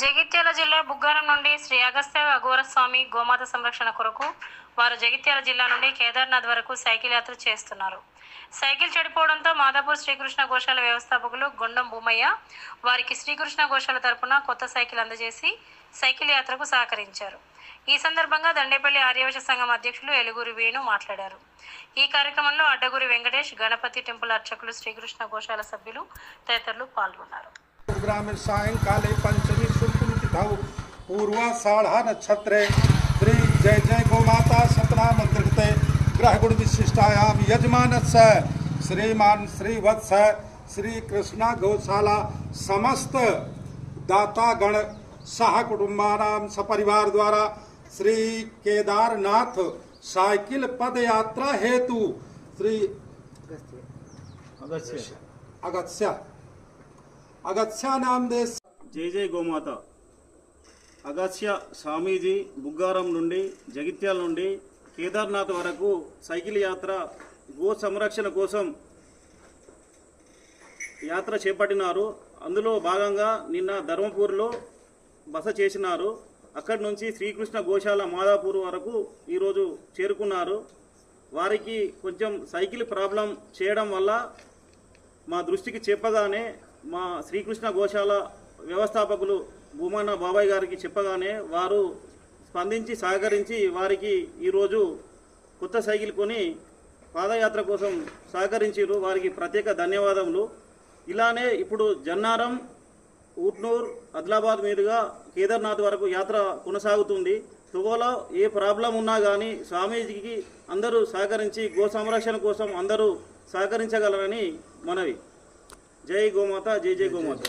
జగిత్యాల జిల్లా బుగ్గారం నుండి శ్రీ అగస్త్య అఘోరస్వామి గోమాత సంరక్షణ కొరకు వారు జగిత్యాల జిల్లా నుండి కేదార్నాథ్ వరకు సైకిల్ యాత్ర చేస్తున్నారు. సైకిల్ చెడిపోవడంతో మాదాపూర్ శ్రీకృష్ణ గోశాల వ్యవస్థాపకులు గుండం భూమయ్య వారికి శ్రీకృష్ణ గోశాల తరపున కొత్త సైకిల్ అందజేసి సైకిల్ యాత్రకు సహకరించారు. ఈ సందర్భంగా దండేపల్లి ఆర్యవశ సంఘం అధ్యక్షులు ఎలుగురి వేణు మాట్లాడారు. ఈ కార్యక్రమంలో అడ్డగురి వెంకటేష్ గణపతి టెంపుల్ అర్చకులు శ్రీకృష్ణ గోశాల సభ్యులు తదితరులు పాల్గొన్నారు. ग्रामे सायंकाले पंचमी सुपुंतिथौ पूर्वाषाढ़ा नक्षत्रे। श्री जय जय गोमाता सतनाम कृते ग्रह गुण विशिष्टायाम यजमानस्य। श्रीमान श्रीवत्स। श्री कृष्णा गौशाला। समस्त दातागण सह कुटुंबानां सपरिवार द्वारा श्री केदारनाथ साइकिल पद यात्रा हेतु श्री अगस्त्य। అగత్యానాం దేశ్ జై జై గోమాత. అగత్య స్వామీజీ బుగ్గారం నుండి జగిత్యాల నుండి కేదార్నాథ్ వరకు సైకిల్ యాత్ర గో సంరక్షణ కోసం యాత్ర చేపట్టినారు. అందులో భాగంగా నిన్న ధర్మపూర్లో బస చేసినారు. అక్కడి నుంచి శ్రీకృష్ణ గోశాల మాదాపూర్ వరకు ఈరోజు చేరుకున్నారు. వారికి కొంచెం సైకిల్ ప్రాబ్లం చేయడం వల్ల మా దృష్టికి చెప్పగానే మా శ్రీకృష్ణ గోశాల వ్యవస్థాపకులు భూమన్న బాబాయ్ గారికి చెప్పగానే వారు స్పందించి సహకరించి వారికి ఈరోజు కొత్త సైకిల్ కొని పాదయాత్ర కోసం సహకరించారు వారికి ప్రత్యేక ధన్యవాదములు. ఇలానే ఇప్పుడు జన్నారం ఊట్నూర్ ఆదిలాబాద్ మీదుగా కేదార్నాథ్ వరకు యాత్ర కొనసాగుతుంది. తుగోలో ఏ ప్రాబ్లం ఉన్నా కానీ స్వామీజీకి అందరూ సహకరించి గో సంరక్షణ కోసం అందరూ సహకరించగలరని మనవి. జై గోమాత జై జై గోమాత.